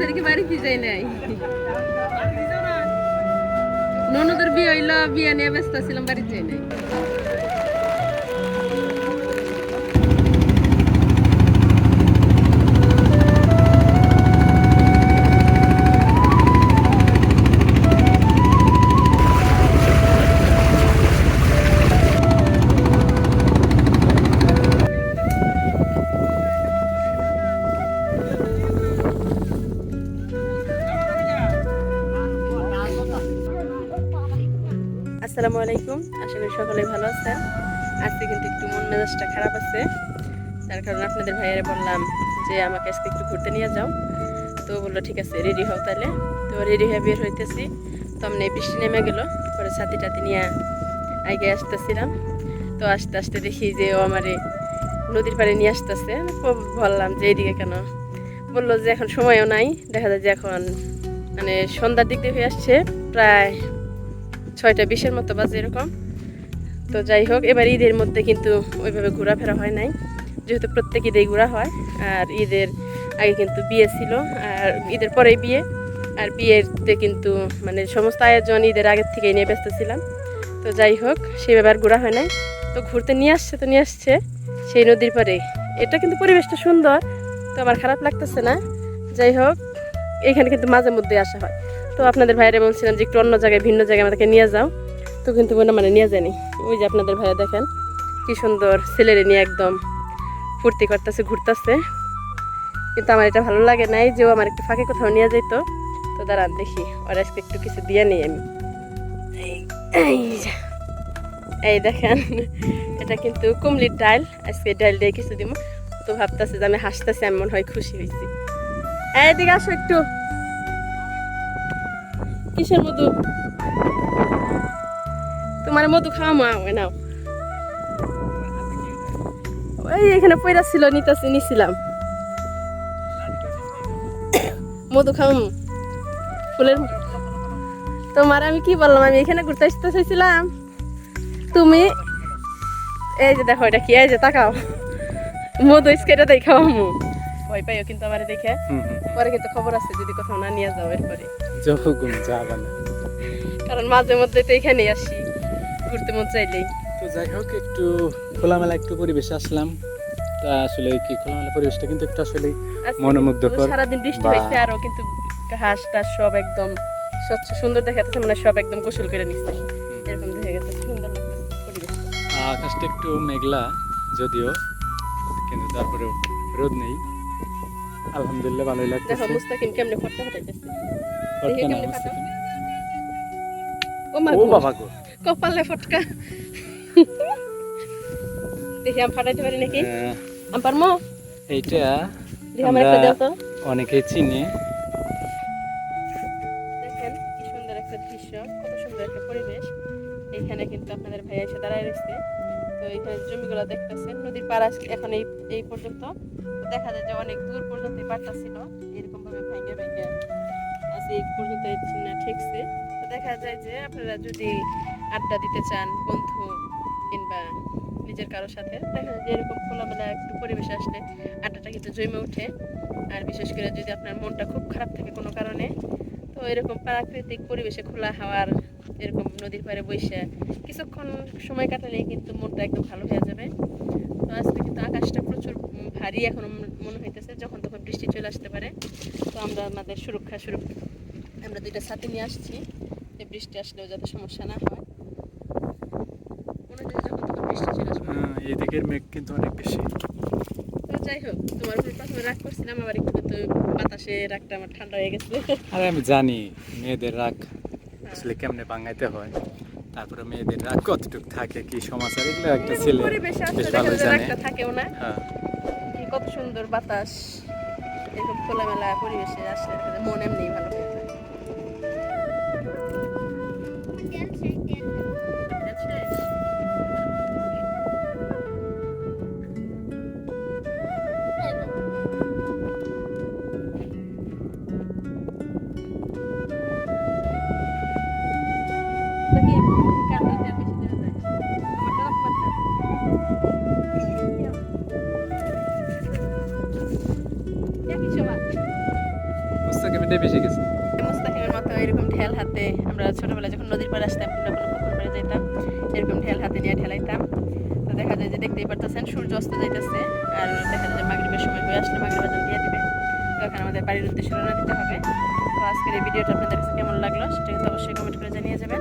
বাড়িতে যাই নাই? ননদের বিয়ে হইল বিয়ে নিয়ে ব্যস্ত ছিলাম বাড়িতে যাই নাই। আসসালামু আলাইকুম। আশা করি সকলে ভালো আছেন। আজকে কিন্তু একটু মন মেজাজটা খারাপ আছে। তার কারণে আপনাদের ভাইয়ারে বললাম যে, আমাকে আজকে একটু ঘুরতে নিয়ে যাও। তো বলল, ঠিক আছে, রেডি হও তাহলে। তো রেডি হয়ে বের হইতেছি। তো আমি বৃষ্টি নেমে গেল। পরে ছাতি টাতি নিয়ে আগে আসতেছিলাম। তো আস্তে আস্তে দেখি যে, ও আমারে নদীর পাড়ে নিয়ে আসতেছে। বললাম যে, এইদিকে কেন? বলল যে, এখন সময়ও নাই। দেখা যায় যে, এখন মানে সন্ধ্যার দিক দিয়ে হয়ে আসছে। প্রায় ছয়টা, বিশের মতো বাজে এরকম। তো যাই হোক, এবার ঈদের মধ্যে কিন্তু ওইভাবে ঘোরাফেরা হয় নাই। যেহেতু প্রত্যেক ঈদেই ঘোরা হয়, আর ঈদের আগে কিন্তু বিয়ে ছিল, আর ঈদের পরেই বিয়ে। আর বিয়েতে কিন্তু মানে সমস্ত আয়োজন ঈদের আগের থেকেই নিয়ে ব্যস্ত ছিলাম। তো যাই হোক সেভাবে আর ঘোরা হয় নাই। তো ঘুরতে নিয়ে আসছে তো নিয়ে আসছে, সেই নদীর পরে এটা কিন্তু পরিবেশটা সুন্দর, তো আমার খারাপ লাগতেছে না। যাই হোক, এখানে কিন্তু মাঝে মধ্যে আসা হয়। তো আপনাদের ভাইরে বলছিলাম যে একটু অন্য জায়গায়, ভিন্ন জায়গায় আমাদেরকে নিয়ে যাও। তো কিন্তু মনে মানে নিয়ে যায়নি। ওই যে আপনাদের ভাইয়া দেখেন, কি সুন্দর ছেলেরে নিয়ে একদম ফুর্তি করতেছে, ঘুরতেছে। কিন্তু আমার এটা ভালো লাগে নাই যে ও আমার একটু ফাঁকে কোথাও নিয়ে যেত তো দাঁড়ান দেখি, ওর আজকে একটু কিছু দিয়ে নিই আমি। এই- দেখেন, এটা কিন্তু কুমলির ডাল, আজকে ডাল দিয়ে কিছু দিব তো ভাবতেছে যে আমি হাসতেছি, আমি মনে হয় খুশি হয়েছি এইদিকে আসো একটু। কিসের মধু? তোমার মধু খাওয়া মা নাও। ওই এখানে পয়রা ছিল, নিতেছি, নিছিলাম। মধু খাম ফুলের তোমার আমি কি বললাম, আমি এখানে ঘুরতে আসতে চাইছিলাম। তুমি এই যে দেখো, এটা কি? এই যে তাকাও। মধু স্কেটে দেই খাওয়া মু। ভয় পাইও কিন্তু আমার দেখে। পরে কিন্তু খবর আছে যদি কোথাও না নিয়ে যাও এরপরে। যখন যাবে না। কারণ মাঝে মধ্যে তো এখানে আসি ঘুরতে মন চাইলেই। তো যাই হোক একটু খোলামেলা একটু পরিবেশে আসলাম। তা আসলে কি খোলামেলা পরিবেশটা কিন্তু একটু আসলে মনোমুগ্ধকর সারাদিন বৃষ্টি হয়েছে আরও কিন্তু ঘাস টাস সব একদম স্বচ্ছ সুন্দর দেখা যাচ্ছে মানে সব একদম গোসল করে নিচ্ছে এরকম দেখা গেছে সুন্দর আকাশটা একটু মেঘলা যদিও কিন্তু তারপরে রোদ নেই। আলহামদুলিল্লাহ ভালোই দেখো মুস্তাকিম কেমনে ফটকা ফাটাইতেছে। দেখি কেমনে বুঝতে ও মা ও গো, বাবা গো। কপালে ফটকা। দেখি আমি ফাটাইতে পারি নাকি? আহ, আমি পারমো? এইটা দেখি আমার একটা দাও তো। অনেকেই চিনে। দেখেন কি সুন্দর একটা দৃশ্য কত সুন্দর একটা পরিবেশ। এইখানে কিন্তু আপনাদের ভাইয়া এসে দাঁড়ায় রয়েছে। তো এইখানে জমিগুলো দেখতেছেন নদীর পাড় এখন এই এই পর্যন্ত। দেখা যায় যে অনেক দূর পর্যন্ত এই ছিল এরকম ভাবে ভাঙ্গে ভাঙ্গে আজ এই পর্যন্ত ঠেকছে। তো দেখা যায় যে আপনারা যদি আড্ডা দিতে চান, বন্ধু কিংবা নিজের কারোর সাথে, দেখা যায় যে এরকম খোলামেলা একটু পরিবেশে আসলে আড্ডাটা কিন্তু জমে ওঠে। আর বিশেষ করে যদি আপনার মনটা খুব খারাপ থাকে কোনো কারণে, তো এরকম প্রাকৃতিক পরিবেশে খোলা হাওয়ার, এরকম নদীর পাড়ে বসে কিছুক্ষণ সময় কাটালেই কিন্তু মনটা একদম ভালো হয়ে যাবে। তো আজকে কিন্তু আকাশটা প্রচুর ভারী এখন মনে হইতেছে যখন তখন বৃষ্টি চলে আসতে পারে। তো আমরা আমাদের সুরক্ষা সুরক্ষ আমরা দুইটা ছাতি নিয়ে আসছি যে বৃষ্টি আসলেও যাতে সমস্যা না হয়। হয় যখন তখন বৃষ্টি চলে আসবে। আহ, মেঘ কিন্তু অনেক বেশি। তো যাই হোক তোমার উপর প্রথমে রাগ করছিলাম আবার একটু তো বাতাসে রাগটা আমার ঠান্ডা হয়ে গেছে। আরে আমি জানি মেয়েদের রাগ আসলে কেমনে বাঙাইতে হয়। তারপরে মেয়েদের রাগ কতটুকু থাকে কি সমাচার এগুলো একটা ছেলে বেশ ভালো জানে। থাকেও না? হ্যাঁ। কি কত সুন্দর বাতাস এরকম খোলামেলা পরিবেশে আসলে মন এমনি ভালো এটাই বেশি গেছে। মতো এরকম ঢেল হাতে, আমরা ছোটবেলায় যখন নদীর পাড়ে আসতাম কোনো পুকুর পাড়ে যেতাম এরকম ঢেল হাতে নিয়ে ঠেলাইতাম। তো দেখা যায় যে দেখতেই পারতেছেন, সূর্য অস্ত যাইতেছে, আর দেখা যায় যে মাগরিবের সময় হয়ে আসলে মাগরিব দিয়ে দিবে। তো এখন আমাদের বাড়ির উদ্দেশ্যে দিতে হবে। তো আজকের এই ভিডিওটা আপনাদের কাছে কেমন লাগল, সেটা কিন্তু অবশ্যই কমেন্ট করে জানিয়ে যাবেন।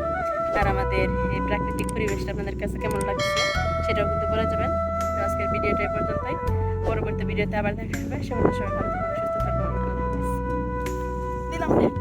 আর আমাদের এই প্রাকৃতিক পরিবেশটা আপনাদের কাছে কেমন লাগছে, সেটাও কিন্তু বলে যাবেন। তো আজকের ভিডিওটা পর্যন্তই। পরবর্তী ভিডিওতে আবার দেখা হবে। সে সবাই ভালো 浪点